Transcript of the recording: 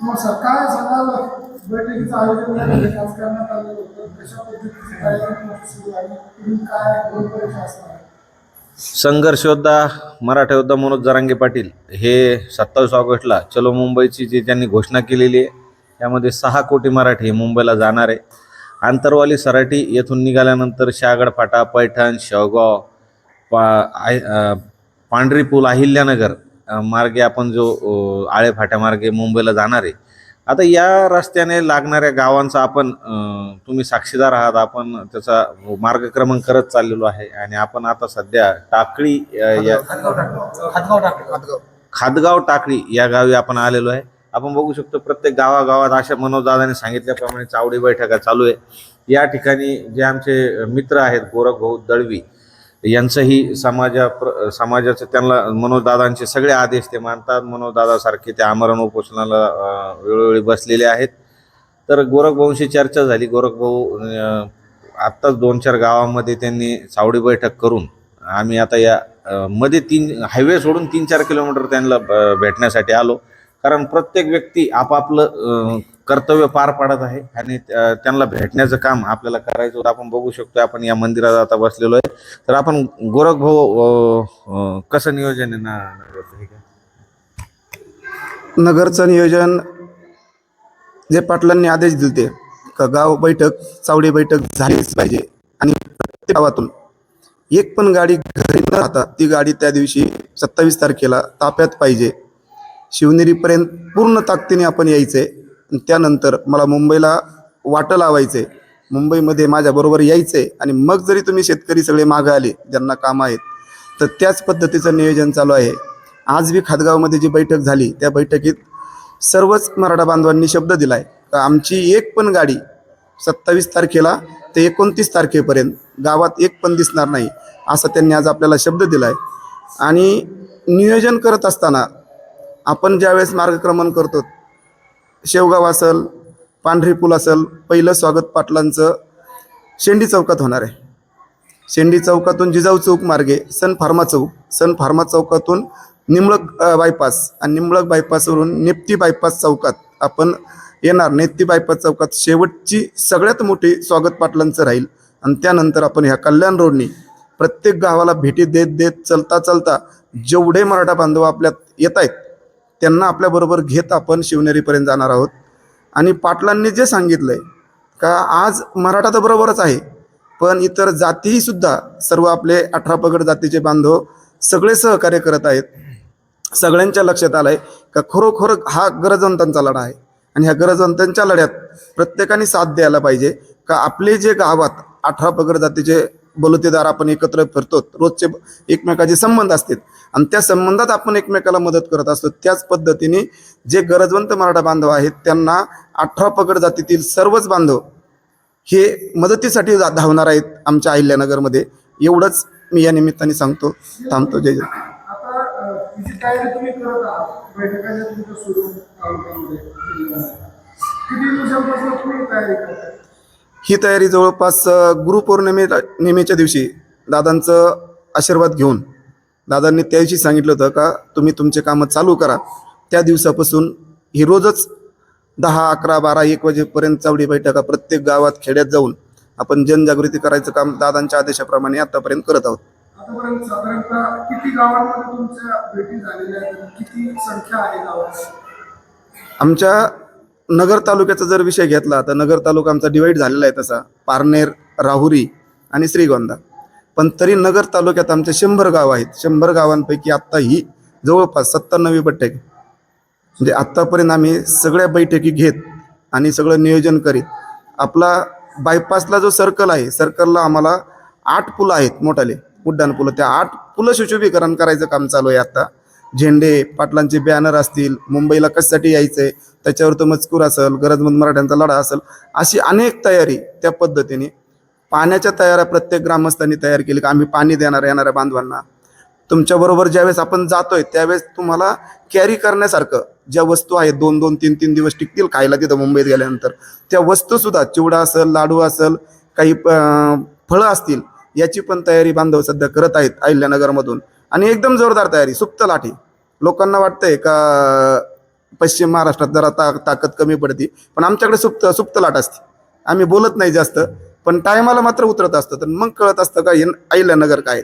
मग सकाळ सकाळ बैठकीचं आयोजन या आज करण्यात आलेलं होतं. कशा पद्धतीची तयारी सुरू आहे? तुम्ही काय रूपरेषा असणार संघर्ष योद्धा मराठा योद्धा मनोज जरांगे पाटील हे सत्तावीस ऑगस्टला चलो मुंबईची जी त्यांनी घोषणा केलेली आहे त्यामध्ये सहा कोटी मराठी मुंबईला जाणार आहे. आंतरवाली सराठी येथून निघाल्यानंतर शहागड फाटा पैठण शेवगाव पा आय अ, पांढरी पूल अहिल्यानगर मार्गे आपण जो अ, आळे फाट्या मार्गे मुंबईला जाणार आहे आता या रस्त्याने लागणाऱ्या गावांचा आपण तुम्ही साक्षीदार आहात आपण त्याचा मार्गक्रमण करत चाललेलो आहे आणि आपण आता सध्या टाकळी या खादगाव टाकळी. या गावी आपण आलेलो आहे. आपण बघू शकतो प्रत्येक गावागावात अशा मनोजदादाने सांगितल्याप्रमाणे चावडी बैठका चालू आहे. या ठिकाणी जे आमचे मित्र आहेत गोरख भाऊ दळवी यांचंही समाजा प्र समाजाचं त्यांना मनोजदादांचे सगळे आदेश ते मानतात. मनोजदादासारखे ते आमरण उपोषणाला वेळोवेळी बसलेले आहेत. तर गोरखभाऊंशी चर्चा झाली. गोरखभाऊ आत्ताच दोन चार गावामध्ये त्यांनी सावडी बैठक करून आम्ही आता या मध्ये तीन हायवे सोडून तीन चार किलोमीटर त्यांना भेटण्यासाठी आलो. कारण प्रत्येक व्यक्ती आपापलं कर्तव्य पार पाडत आहे आणि त्यांना भेटण्याचं काम आपल्याला करायचं होतं. आपण बघू शकतो आपण या मंदिरात आता बसलेलो आहे. तर आपण गोरख भाऊ कसं नियोजन आहे ना नगरचं? नगरचं नियोजन जे पाटलांनी आदेश दिले का गाव बैठक चावडी बैठक झालीच पाहिजे. आणि प्रत्येक गावातून एक पण गाडी घरी न राहता ती गाडी त्या दिवशी सत्तावीस तारखेला ताप्यात पाहिजे. शिवनेरीपर्यंत पूर्ण ताकदीने आपण यायचंय. त्यानंतर मला मुंबईला वाटं लावायचंय. मुंबईमध्ये माझ्याबरोबर यायचंय आणि मग जरी तुम्ही शेतकरी सगळे मागं आले ज्यांना कामं आहेत तर त्याच पद्धतीचं नियोजन चालू आहे. आज बी खादगावमध्ये जी बैठक झाली त्या बैठकीत सर्वच मराठा बांधवांनी शब्द दिलाय. तर आमची एक पण गाडी सत्तावीस तारखेला ते एकोणतीस तारखेपर्यंत गावात एक पण दिसणार नाही असं त्यांनी आज आपल्याला शब्द दिला आहे आणि नियोजन करत असताना आपण ज्यावेळेस मार्गक्रमण करतो शेवगाव असेल पांढरी पूल असेल पहिलं स्वागत पाटलांचं शेंडी चौकात होणार आहे. शेंडी चौकातून जिजाऊ चौक मार्गे सन फार्मा चौक सन फार्मा चौकातून निमळक बायपास आणि निमळक बायपासवरून नेप्ती बायपास चौकात आपण येणार. नेप्ती बायपास चौकात शेवटची सगळ्यात मोठी स्वागत पाटलांचं राहील. आणि त्यानंतर आपण ह्या कल्याण रोडनी प्रत्येक गावाला भेटी देत देत चलता चलता जेवढे मराठा बांधव आपल्यात येत आहेत त्यांना आपल्याबरोबर घेत आपण शिवनेरीपर्यंत जाणार आहोत. आणि पाटलांनी जे सांगितलं आहे का आज मराठा तर बरोबरच आहे पण इतर जातीही सुद्धा सर्व आपले अठरा पगड जातीचे बांधव सगळे सहकार्य करत आहेत. सगळ्यांच्या लक्षात आलं आहे का खरोखर हा गरजवंतांचा लढा आहे. आणि ह्या गरजवंतांच्या लढ्यात प्रत्येकाने साथ द्यायला पाहिजे का आपले जे गावात अठरा पगड जातीचे बलुतेदार आपण एकत्र फिरतो रोजचे एकमेकाचे संबंध असतात. आणि त्या संबंधात आपण एकमेकाला मदत करत असतो. त्याच पद्धतीने जे गरजवंत मराठा बांधव आहेत त्यांना अठरा पगड जातीतील सर्वच बांधव हे मदतीसाठी जा- धावणार आहेत आमच्या अहिल्यानगरमध्ये. एवढंच मी या निमित्ताने सांगतो. थांबतो. जय जय. तुम्ही किती दिवसांपासून तुम्ही तयारी ही तयारी जवळपास गुरुपौर्णिमे नेहमीच्या दिवशी दादांचं आशीर्वाद घेऊन दादांनी त्या दिवशी सांगितलं होतं का तुम्ही तुमचे कामं चालू करा. त्या दिवसापासून ही रोजच दहा अकरा बारा एक वाजेपर्यंत चावडी बैठका प्रत्येक गावात खेड्यात जाऊन आपण जनजागृती करायचं काम दादांच्या आदेशाप्रमाणे आतापर्यंत करत आहोत. आमच्या नगर तालुक्याचा जर विषय घेतला तर नगर तालुका आमचा डिवाईड झालेला आहे तसा. पारनेर राहुरी आणि श्रीगोंदा. पण तरी नगर तालुक्यात आमचे शंभर गाव आहेत. शंभर गावांपैकी आत्ता ही जवळपास सत्त्याण्णवी बैठक म्हणजे आत्तापर्यंत आम्ही सगळ्या बैठकी घेत आणि सगळं नियोजन करीत. आपला बायपासला जो सर्कल आहे सर्कलला आम्हाला आठ पुलं आहेत मोठाले. उड्डाण पुलं त्या आठ पुलं सुशोभीकरण करायचं काम चालू आहे आत्ता झेंडे पाटलांचे बॅनर असतील मुंबईला कशासाठी यायचं आहे त्याच्यावर तो मजकूर असेल गरजमंद मराठ्यांचा लढा असेल अशी अनेक तयारी त्या पद्धतीने पाण्याच्या तयाऱ्या प्रत्येक ग्रामस्थांनी तयार केली का आम्ही पाणी देणार येणाऱ्या बांधवांना. तुमच्याबरोबर ज्यावेळेस आपण जातोय त्यावेळेस तुम्हाला कॅरी करण्यासारखं ज्या वस्तू आहेत दोन दोन तीन तीन दिवस टिकतील खायला तिथं मुंबईत गेल्यानंतर त्या वस्तूसुद्धा चिवडा असेल लाडू असेल काही फळं असतील याची पण तयारी बांधव सध्या करत आहेत अहिल्यानगरमधून. आणि एकदम जोरदार तयारी सुप्त लाठी. लोकांना वाटतंय का पश्चिम महाराष्ट्रात जरा ता ताकद कमी पडते पण आमच्याकडे सुप्त सुप्त लाट असते. आम्ही बोलत नाही जास्त पण टायमाला मात्र उतरत असतं तर मग कळत असतं का हे अहिल्यानगर काय